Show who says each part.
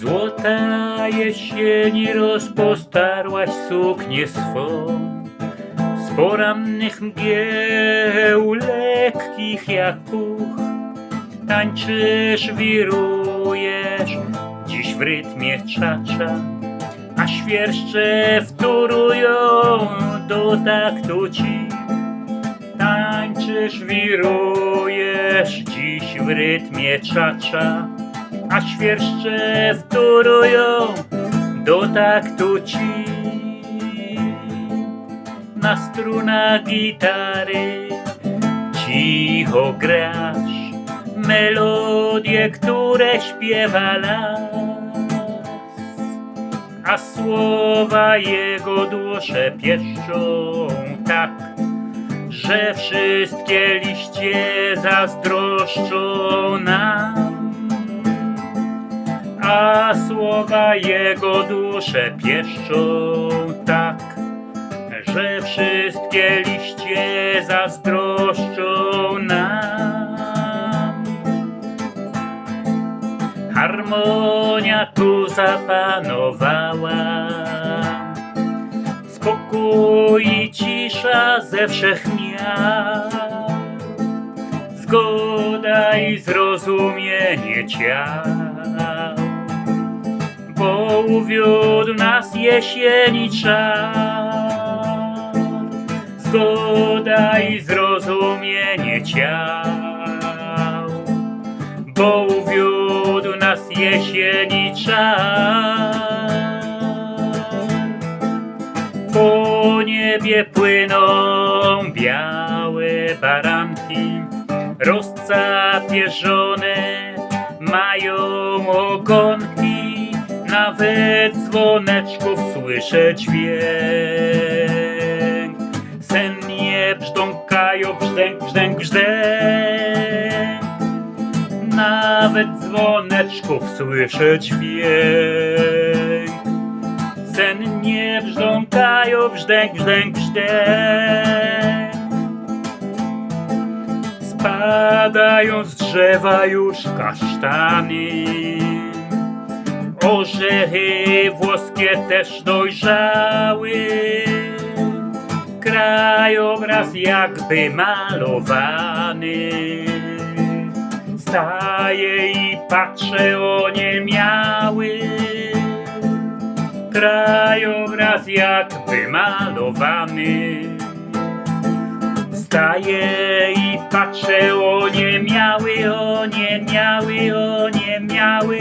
Speaker 1: Złota jesieni rozpostarłaś suknię swą. Z porannych mgieł lekkich jak puch Tańczysz, wirujesz dziś w rytmie czacza A świerszcze wtórują do taktu ci. Tańczysz, wirujesz dziś w rytmie czacza A świerszcze wtórują. Do taktu ci. Na strunach gitary cicho grasz Melodie, które śpiewa las. A słowa jego dłosze pieszczą tak że wszystkie liście zazdroszczą nam. A słowa jego dusze pieszczą tak, że wszystkie liście zazdroszczą nam. Harmonia tu zapanowała spokój i cisza ze wszechmiar. Zgoda i zrozumienie ciał, uwiódł nas jesieni czar. Zgoda i zrozumienie ciał, bo uwiódł nas jesieni czar. Po niebie płyną białe baranki, rozcapierzone mają ogonki, nawet dzwoneczków słyszę dźwięk. Sennie brzdąkają brzdęk, brzdęk, brzdęk. Nawet dzwoneczków słyszę dźwięk. Sennie brzdąkają brzdęk, brzdęk, brzdęk. Spadają z drzewa już kasztany. Orzechy włoskie też dojrzały. Krajobraz jakby malowany. Staję i patrzę o nie miały krajobraz jakby malowany. Staję i patrzę, o nie miały, o nie miały, o nie miały.